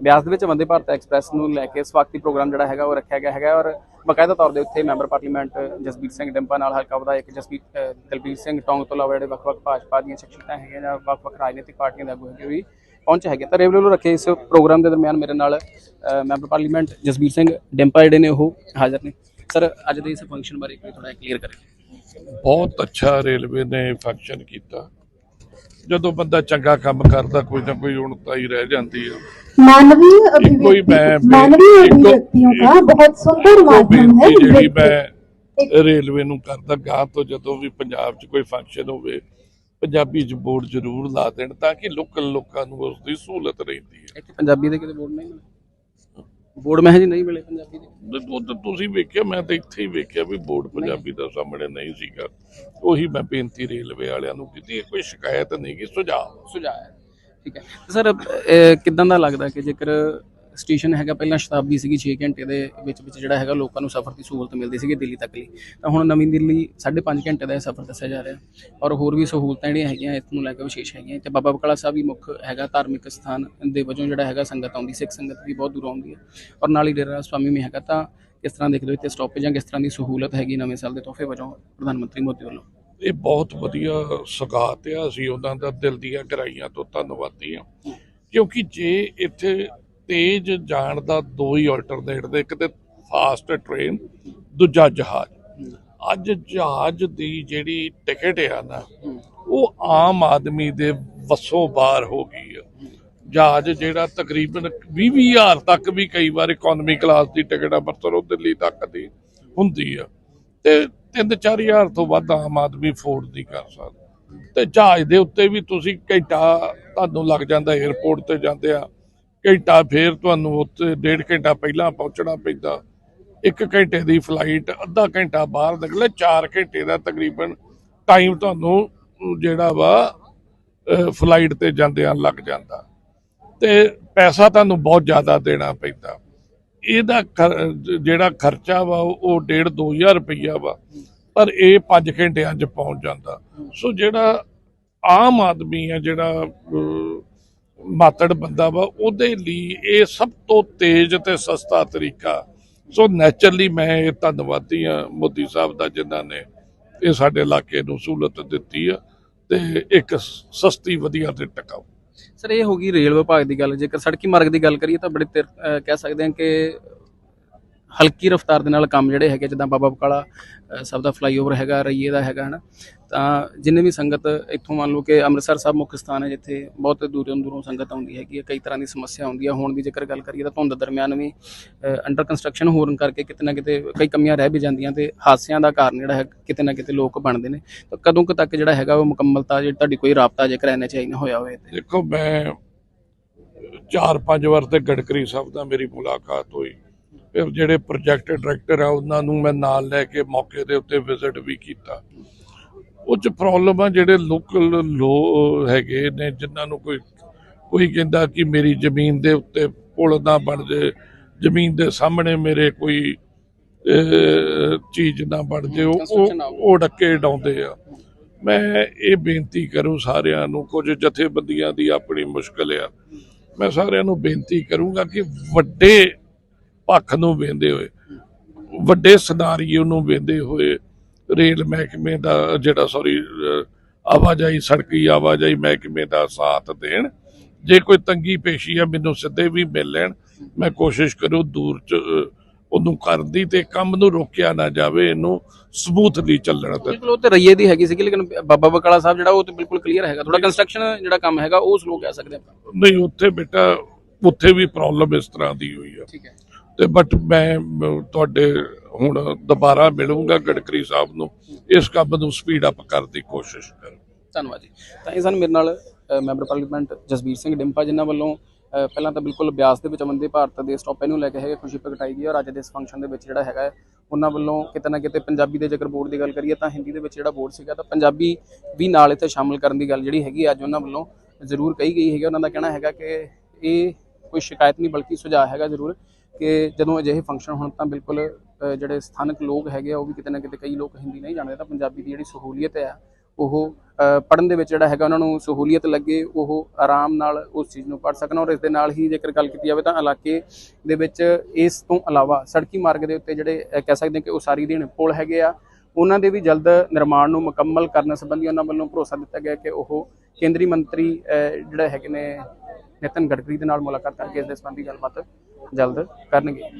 ਬਿਆਸ ਦੇ ਵਿੱਚ ਵੰਦੇ ਭਾਰਤ ਐਕਸਪ੍ਰੈਸ ਨੂੰ ਲੈ ਕੇ ਸਵਾਗਤੀ ਪ੍ਰੋਗਰਾਮ ਜਿਹੜਾ ਹੈਗਾ ਉਹ ਰੱਖਿਆ ਗਿਆ ਹੈਗਾ ਔਰ ਬਕਾਇਦਾ ਤੌਰ ਦੇ ਉੱਤੇ ਮੈਂਬਰ ਪਾਰਲੀਮੈਂਟ ਜਸਬੀਰ ਸਿੰਘ ਡਿੰਪਾ ਨਾਲ ਹਲਕਾ ਵਿਧਾਇਕ ਜਸਬੀਰ ਦਲਬੀਰ ਸਿੰਘ ਟੌਂਗ ਤੋਂ ਇਲਾਵਾ ਜਿਹੜੇ ਵੱਖ-ਵੱਖ ਭਾਜਪਾ ਦੀਆਂ ਸ਼ਖਸੀਅਤਾਂ ਹੈਗੀਆਂ ਜਾਂ ਵੱਖ-ਵੱਖ ਰਾਜਨੀਤਿਕ ਪਾਰਟੀਆਂ ਦੇ ਆਗੂ ਹੈਗੇ ਵੀ ਪਹੁੰਚ ਹੈਗੇ। ਤਾਂ ਰੇਵਲੇ ਵੱਲੋਂ ਰੱਖੇ ਇਸ ਪ੍ਰੋਗਰਾਮ ਦੇ ਦਰਮਿਆਨ ਮੇਰੇ ਨਾਲ ਮੈਂਬਰ ਪਾਰਲੀਮੈਂਟ ਜਸਬੀਰ ਸਿੰਘ ਡਿੰਪਾ ਜਿਹੜੇ ਨੇ ਉਹ ਹਾਜ਼ਰ ਨੇ। ਸਰ, ਅੱਜ ਦੇ ਇਸ ਫੰਕਸ਼ਨ ਬਾਰੇ ਕੋਈ ਥੋੜਾ ਕਲੀਅਰ ਕਰੇ ਬਹੁਤ ਅੱਛਾ ਰੇਲਵੇ ਨੇ ਫੰਕਸ਼ਨ ਕੀਤਾ। ਜਦੋਂ ਬੰਦਾ ਚੰਗਾ ਕੰਮ ਕਰਦਾ ਕੋਈ ਨਾ ਕੋਈ ਉਣਤਾ ਹੀ ਰਹਿ ਜਾਂਦੀ ਹੈ मानवीय ਇੱਕੋ ਹੀ अभिव्यक्ति ਮੈਂ मानवीय ਇੱਕੋ- अभिव्यक्तियों का बहुत सुंदर ਇੱਕੋ माध्यम है ਬੇਨਤੀ ਜਿਹੜੀ नृत्य। ਮੈਂ ਰੇਲਵੇ ਨੂੰ ਕਰਦਾ ਗਾਂ ਤੋਂ ਜਦੋਂ ਵੀ ਪੰਜਾਬ 'ਚ ਕੋਈ ਫੰਕਸ਼ਨ ਹੋਵੇ ਪੰਜਾਬੀ 'ਚ ਬੋਰਡ ਜ਼ਰੂਰ ਲਾ ਦੇਣ ਤਾਂ ਕਿ ਲੋਕਲ ਲੋਕਾਂ ਨੂੰ ਉਸ ਦੀ ਸਹੂਲਤ ਰਹਿੰਦੀ ਹੈ ਇੱਥੇ ਪੰਜਾਬੀ ਦੇ ਕਿਤੇ ਬੋਰਡ ਨਹੀਂ ਮਿਲੇ ਬੋਰਡ ਮੈਂ ਜੀ ਨਹੀਂ ਮਿਲੇ ਪੰਜਾਬੀ ਦੇ। ਉਹ ਤਾਂ ਤੁਸੀਂ ਵੇਖਿਆ ਮੈਂ ਤਾਂ ਇੱਥੇ ਹੀ ਵੇਖਿਆ ਵੀ ਬੋਰਡ ਪੰਜਾਬੀ ਦਾ ਸਾਹਮਣੇ ਨਹੀਂ ਸੀਗਾ। ਉਹੀ ਮੈਂ ਬੇਨਤੀ ਰੇਲਵੇ ਵਾਲਿਆਂ ਨੂੰ ਕੀਤੀ ਕੋਈ ਸ਼ਿਕਾਇਤ ਨਹੀਂ ਕਿ ਸੁਝਾਅ। ਸੁਝਾਅ ਹੈ। ਠੀਕ ਹੈ। ਸਰ ਕਿੱਦਾਂ ਦਾ ਲੱਗਦਾ ਕਿ ਜੇਕਰ ਸਟੇਸ਼ਨ ਹੈਗਾ ਪਹਿਲਾਂ ਸ਼ਤਾਬਦੀ ਸੀਗੀ 6 ਘੰਟੇ ਦੇ ਵਿੱਚ ਵਿੱਚ ਜਿਹੜਾ ਹੈਗਾ ਲੋਕਾਂ ਨੂੰ ਸਫ਼ਰ ਦੀ ਸਹੂਲਤ ਮਿਲਦੀ ਸੀਗੀ ਦਿੱਲੀ ਤੱਕ ਲਈ। ਤਾਂ ਹੁਣ ਨਵੀਂ ਦਿੱਲੀ 5.5 ਘੰਟੇ ਦਾ ਇਹ ਸਫ਼ਰ ਦੱਸਿਆ ਜਾ ਰਿਹਾ। ਔਰ ਹੋਰ ਵੀ ਸਹੂਲਤਾਂ ਜਿਹੜੀਆਂ ਹੈਗੀਆਂ ਇਸ ਨੂੰ ਲੈ ਕੇ ਵਿਸ਼ੇਸ਼ ਹੈਗੀਆਂ। ਤੇ ਬਾਬਾ ਬਕਾਲਾ ਸਾਹਿਬ ਵੀ ਮੁੱਖ ਹੈਗਾ ਧਾਰਮਿਕ ਸਥਾਨ ਦੇ ਵਜੋਂ ਜਿਹੜਾ ਹੈਗਾ ਸੰਗਤ ਆਉਂਦੀ ਸਿੱਖ ਸੰਗਤ ਵੀ ਬਹੁਤ ਦੂਰ ਆਉਂਦੀ ਹੈ। ਔਰ ਨਾਲ ਹੀ ਡੇਰਾ ਸਵਾਮੀ ਵੀ ਹੈਗਾ ਤਾਂ ਕਿਸ ਤਰ੍ਹਾਂ ਦੇਖਦੇ ਹੋ ਇੱਥੇ ਸਟਾਪੇਜ ਜਾਂ ਕਿਸ ਤਰ੍ਹਾਂ ਦੀ ਸਹੂਲਤ ਹੈਗੀ ਨਵੇਂ ਸਾਲ ਦੇ ਤੋਹਫੇ ਵਜੋਂ ਪ੍ਰਧਾਨ ਮੰਤਰੀ ਮੋਦੀ ਵੱਲੋਂ? ਇਹ ਬਹੁਤ ਵਧੀਆ ਸੁਗਾਤ ਆ ਅਸੀਂ ਉਹਨਾਂ ਦਾ ਦਿਲ ਦੀਆਂ ਗਹਿਰਾਈਆਂ ਤੋਂ ਧੰਨਵਾਦੀ ਆ ਕਿਉਂਕਿ ਜੇ ਇੱਥੇ ਤੇਜ਼ ਜਾਣ ਦਾ ਦੋ ਹੀ ਆਲਟਰਨੇਟ ਦੇ ਇੱਕ ਤੇ ਫਾਸਟ ਟ੍ਰੇਨ ਦੂਜਾ ਜਹਾਜ਼। ਅੱਜ ਜਹਾਜ਼ ਦੀ ਜਿਹੜੀ ਟਿਕਟ ਆ ਨਾ, ਉਹ ਆਮ ਆਦਮੀ ਦੇ ਵਸੋਂ ਬਾਹਰ ਹੋ ਗਈ ਆ। ਜਹਾਜ਼ ਜਿਹੜਾ ਤਕਰੀਬਨ 20 ਹਜ਼ਾਰ ਤੱਕ ਵੀ ਕਈ ਵਾਰ ਇਕਨੋਮੀ ਕਲਾਸ ਦੀ ਟਿਕਟ ਅੰਮ੍ਰਿਤਸਰੋਂ ਦਿੱਲੀ ਤੱਕ ਦੀ ਹੁੰਦੀ ਆ। ਤੇ 3-4000 ਤੋਂ ਵੱਧ ਆਮ ਆਦਮੀ ਫੋਰਡ ਦੀ ਕਰ ਸਕਦਾ। ਤੇ ਜਹਾਜ਼ ਦੇ ਉੱਤੇ ਵੀ ਤੁਸੀਂ ਘੰਟਾ ਤੁਹਾਨੂੰ ਲੱਗ ਜਾਂਦਾ 에어ਪੋਰਟ ਤੇ ਜਾਂਦੇ ਆ। ਘੰਟਾ ਫੇਰ ਤੁਹਾਨੂੰ ਉੱਥੇ ਡੇਢ ਘੰਟਾ ਪਹਿਲਾਂ ਪਹੁੰਚਣਾ ਪੈਂਦਾ। ਇੱਕ ਘੰਟੇ ਦੀ ਫਲਾਈਟ ਅੱਧਾ ਘੰਟਾ ਬਾਹਰ ਨਿਕਲੇ 4 ਘੰਟੇ ਦਾ ਤਕਰੀਬਨ ਟਾਈਮ ਤੁਹਾਨੂੰ ਜਿਹੜਾ ਵਾ ਫਲਾਈਟ ਤੇ ਜਾਂਦਿਆਂ ਲੱਗ ਜਾਂਦਾ। ਤੇ ਪੈਸਾ ਤੁਹਾਨੂੰ ਬਹੁਤ ਜ਼ਿਆਦਾ ਦੇਣਾ ਪੈਂਦਾ। ਇਹਦਾ ਖਰ- ਜਿਹੜਾ ਖਰਚਾ ਵਾ, ਉਹ 1.5 2000 ਰੁਪਈਆ ਵਾ, ਪਰ ਇਹ 5 ਘੰਟਿਆਂ 'ਚ ਪਹੁੰਚ ਜਾਂਦਾ। ਸੋ ਜਿਹੜਾ ਆਮ ਆਦਮੀ ਆ, ਜਿਹੜਾ ਮਾਤੜ ਬੰਦਾ ਵਾ, ਉਹਦੇ ਲਈ ਇਹ ਸਭ ਤੋਂ ਤੇਜ਼ ਤੇ ਸਸਤਾ ਤਰੀਕਾ। ਸੋ ਨੇਚਰਲੀ ਮੈਂ ਇਹ ਧੰਨਵਾਦੀ ਆ ਮੋਦੀ ਸਾਹਿਬ ਦਾ, ਜਿਨ੍ਹਾਂ ਨੇ ਇਹ ਸਾਡੇ ਇਲਾਕੇ ਨੂੰ ਸਹੂਲਤ ਦਿੱਤੀ ਆ ਤੇ ਇੱਕ ਸਸਤੀ ਵਧੀਆ ਤੇ ਟਿਕਾਊ। ਸਰ ਇਹ ਹੋ ਗਈ ਰੇਲ ਵਿਭਾਗ ਦੀ ਗੱਲ। ਜੇਕਰ ਸੜਕੀ ਮਾਰਗ ਦੀ ਗੱਲ ਕਰੀਏ ਤਾਂ ਬੜੇ ਤੇਰ ਕਹਿ ਸਕਦੇ ਹਾਂ ਕਿ ਹਲਕੀ ਰਫ਼ਤਾਰ ਦੇ ਨਾਲ ਕੰਮ ਜਿਹੜੇ ਹੈਗੇ ਜਿੱਦਾਂ ਬਾਬਾ ਬਕਾਲਾ, ਅਹ, ਸਭ ਦਾ ਫਲਾਈਓਵਰ ਹੈਗਾ, ਰਈਏ ਦਾ ਹੈਗਾ, ਹਨਾ। ਤਾਂ ਜਿੰਨੇ ਵੀ ਸੰਗਤ ਇੱਥੋਂ ਮੰਨ ਲਓ ਕਿ ਅੰਮ੍ਰਿਤਸਰ ਸਾਹਿਬ ਮੁੱਖ ਸਥਾਨ ਹੈ, ਜਿੱਥੇ ਬਹੁਤ ਦੂਰੋਂ ਦੂਰੋਂ ਸੰਗਤ ਆਉਂਦੀ ਹੈਗੀ ਹੈ, ਕਈ ਤਰ੍ਹਾਂ ਦੀ ਸਮੱਸਿਆ ਆਉਂਦੀ ਹੈ। ਹੁਣ ਦੀ ਜੇਕਰ ਗੱਲ ਕਰੀਏ ਤਾਂ ਧੁੰਦ ਦਰਮਿਆਨ ਵੀ ਅੰਡਰ ਕੰਸਟਰਕਸ਼ਨ ਹੋਣ ਕਰਕੇ ਕਿਤੇ ਨਾ ਕਿਤੇ ਕਈ ਕਮੀਆਂ ਰਹਿ ਵੀ ਜਾਂਦੀਆਂ ਤੇ ਹਾਦਸਿਆਂ ਦਾ ਕਾਰਨ ਜਿਹੜਾ ਹੈ, ਕਿਤੇ ਨਾ ਕਿਤੇ ਲੋਕ ਬਣਦੇ ਨੇ। ਤਾਂ ਕਦੋਂ ਕੁ ਤੱਕ ਜਿਹੜਾ ਹੈਗਾ ਉਹ ਮੁਕੰਮਲਤਾ ਜਿਹੜੀ ਤੁਹਾਡੀ ਕੋਈ ਰਾਬਤਾ ਜੇਕਰ ਐਨਐਚਆਈ ਨਾਲ ਹੋਇਆ ਹੋਵੇ ਦੇਖੋ, ਮੈਂ ਚਾਰ ਪੰਜ ਵਾਰ ਤੇ ਗੜਕਰੀ ਸਾਹਿਬ ਦਾ ਮੇਰੀ ਮੁਲਾਕਾਤ ਹੋਈ। ਜਿਹੜੇ ਪ੍ਰੋਜੈਕਟ ਡਾਇਰੈਕਟਰ ਆ ਉਹਨਾਂ ਨੂੰ ਮੈਂ ਨਾਲ ਲੈ ਕੇ ਮੌਕੇ ਦੇ ਉੱਤੇ ਵਿਜ਼ਿਟ ਵੀ ਕੀਤਾ। ਉਹ ਚ ਪ੍ਰੋਬਲਮ ਆ ਜਿਹੜੇ ਲੋਕਲ ਲੋ ਹੈਗੇ ਨੇ ਜਿਨ੍ਹਾਂ ਨੂੰ ਕੋਈ ਕੋਈ ਕਹਿੰਦਾ ਕਿ ਮੇਰੀ ਜ਼ਮੀਨ ਦੇ ਉੱਤੇ ਪੁਲ ਨਾ ਬਣ ਜੇ ਜ਼ਮੀਨ ਦੇ ਸਾਹਮਣੇ ਮੇਰੇ ਕੋਈ ਚੀਜ਼ ਨਾ ਬਣ ਜੇ ਉਹ ਉਹ ਡੱਕੇ ਡਾਉਂਦੇ ਆ। ਮੈਂ ਇਹ ਬੇਨਤੀ ਕਰੂੰ ਸਾਰਿਆਂ ਨੂੰ ਕੁਝ ਜਥੇਬੰਦੀਆਂ ਦੀ ਆਪਣੀ ਮੁਸ਼ਕਲ ਆ। ਮੈਂ ਸਾਰਿਆਂ ਨੂੰ ਬੇਨਤੀ ਕਰੂੰਗਾ ਕਿ ਵੱਡੇ ਪੱਖ ਨੂੰ ਵੇਂਦੇ ਹੋਏ ਵੱਡੇ ਸਿਨਾਰੀਓ ਨੂੰ ਵੇਂਦੇ ਹੋਏ ਰੇਲ ਮਹਿਕਮੇ ਦਾ ਜਿਹੜਾ ਸੌਰੀ ਆਵਾਜਾਈ ਸੜਕੀ ਆਵਾਜਾਈ ਮਹਿਕਮੇ ਦਾ ਸਾਥ ਦੇਣ ਜੇ ਕੋਈ ਤੰਗੀ ਪੇਸ਼ੀ ਆ ਮੈਨੂੰ ਸਿੱਧੇ ਵੀ ਮਿਲ ਲੈਣ ਮੈਂ ਕੋਸ਼ਿਸ਼ ਕਰੂੰ ਦੂਰ ਚ ਉਹਨੂੰ ਕਰਨ ਦੀ ਤੇ ਕੰਮ ਨੂੰ ਰੋਕਿਆ ਨਾ ਜਾਵੇ ਇਹਨੂੰ ਸਮੂਥਲੀ ਚੱਲਣ ਤੇ ਬਿਲਕੁਲ ਉਹ ਤੇ ਰਈਏ ਦੀ ਹੈਗੀ ਸੀਗੀ ਲੇਕਿਨ ਬਾਬਾ ਬਕਾਲਾ ਸਾਹਿਬ ਜਿਹੜਾ ਉਹ ਤੇ ਬਿਲਕੁਲ ਕਲੀਅਰ ਹੈਗਾ। ਥੋੜਾ ਕੰਸਟਰਕਸ਼ਨ ਜਿਹੜਾ ਕੰਮ ਹੈਗਾ ਉਹ ਸਲੋ ਕਹਿ ਸਕਦੇ ਆਪਾਂ। ਨਹੀਂ ਉੱਥੇ ਬੇਟਾ ਉੱਥੇ ਵੀ ਪ੍ਰੋਬਲਮ ਇਸ ਤਰ੍ਹਾਂ ਦੀ ਹੋਈ ਆ। ਠੀਕ ਹੈ। ਤੇ ਬਟ ਮੈਂ ਤੁਹਾਡੇ ਹੁਣ ਦੁਬਾਰਾ ਮਿਲੂੰਗਾ ਗਡਕਰੀ ਸਾਹਿਬ ਨੂੰ। ਇਸ ਕੰਮ ਨੂੰ ਸਪੀਡ ਅਪ ਕਰਨ ਦੀ ਕੋਸ਼ਿਸ਼ ਕਰ ਧੰਨਵਾਦ ਜੀ। ਤਾਂ ਇਹ ਸਨ ਮੇਰੇ ਨਾਲ ਮੈਂਬਰ ਪਾਰਲੀਮੈਂਟ ਜਸਬੀਰ ਸਿੰਘ ਡਿੰਪਾ, ਜਿਨ੍ਹਾਂ ਵੱਲੋਂ ਪਹਿਲਾਂ ਤਾਂ ਬਿਲਕੁਲ ਬਿਆਸ ਦੇ ਵਿੱਚ ਵੰਦੇ ਭਾਰਤ ਦੇ ਸਟਾਪੇ ਨੂੰ ਲੈ ਕੇ ਹੈਗੇ ਖੁਸ਼ੀ ਪ੍ਰਗਟਾਈ ਗਈ ਔਰ ਅੱਜ ਦੇ ਇਸ ਫੰਕਸ਼ਨ ਦੇ ਵਿੱਚ ਜਿਹੜਾ ਹੈਗਾ ਉਹਨਾਂ ਵੱਲੋਂ ਕਿਤੇ ਨਾ ਕਿਤੇ ਪੰਜਾਬੀ ਦੇ ਜੇਕਰ ਬੋਰਡ ਦੀ ਗੱਲ ਕਰੀਏ ਤਾਂ ਹਿੰਦੀ ਦੇ ਵਿੱਚ ਜਿਹੜਾ ਬੋਰਡ ਸੀਗਾ ਤਾਂ ਪੰਜਾਬੀ ਵੀ ਨਾਲ ਇੱਥੇ ਸ਼ਾਮਲ ਕਰਨ ਦੀ ਗੱਲ ਜਿਹੜੀ ਹੈਗੀ ਅੱਜ ਉਹਨਾਂ ਵੱਲੋਂ ਜ਼ਰੂਰ ਕਹੀ ਗਈ ਹੈਗੀ ਉਹਨਾਂ ਦਾ ਕਹਿਣਾ ਹੈਗਾ ਕਿ ਇਹ ਕੋਈ ਸ਼ਿਕਾਇਤ ਨਹੀਂ, ਬਲਕਿ ਸੁਝਾਅ ਹੈਗਾ ਜ਼ਰੂਰ ਕਿ ਜਦੋਂ ਅਜਿਹੇ ਫੰਕਸ਼ਨ ਹੋਣ ਤਾਂ ਬਿਲਕੁਲ ਜਿਹੜੇ ਸਥਾਨਕ ਲੋਕ ਹੈਗੇ ਆ, ਉਹ ਵੀ ਕਿਤੇ ਨਾ ਕਿਤੇ ਕਈ ਲੋਕ ਹਿੰਦੀ ਨਹੀਂ ਜਾਣਦੇ, ਤਾਂ ਪੰਜਾਬੀ ਦੀ ਜਿਹੜੀ ਸਹੂਲੀਅਤ ਹੈ ਉਹ ਪੜਨ ਦੇ ਵਿੱਚ ਜਿਹੜਾ ਹੈਗਾ ਉਹਨਾਂ ਨੂੰ ਸਹੂਲੀਅਤ ਲੱਗੇ, ਉਹ ਆਰਾਮ ਨਾਲ ਉਸ ਚੀਜ਼ ਨੂੰ ਪੜ ਸਕਣ ਔਰ ਇਸ ਦੇ ਨਾਲ ਹੀ ਜੇਕਰ ਗੱਲ ਕੀਤੀ ਜਾਵੇ ਤਾਂ ਇਲਾਕੇ ਦੇ ਵਿੱਚ ਇਸ ਤੋਂ ਇਲਾਵਾ ਸੜਕੀ ਮਾਰਗ ਦੇ ਉੱਤੇ ਜਿਹੜੇ ਕਹਿ ਸਕਦੇ ਹਾਂ ਕਿ ਉਸਾਰੀ ਦੇਣ ਪੁਲ ਹੈਗੇ ਆ, ਉਹਨਾਂ ਦੇ ਵੀ ਜਲਦ ਨਿਰਮਾਣ ਨੂੰ ਮੁਕੰਮਲ ਕਰਨ ਸੰਬੰਧੀ ਉਹਨਾਂ ਵੱਲੋਂ ਭਰੋਸਾ ਦਿੱਤਾ ਗਿਆ ਕਿ ਉਹ ਕੇਂਦਰੀ ਮੰਤਰੀ ਜਿਹੜੇ ਹੈਗੇ ਨੇ ਨਿਤਨ ਗਡਕਰੀ ਦੇ ਨਾਲ ਮੁਲਾਕਾਤ ਕਰਕੇ ਇਸ ਦੇ ਸੰਬੰਧੀ ਗੱਲਬਾਤ ਜਲਦ ਕਰਨਗੇ।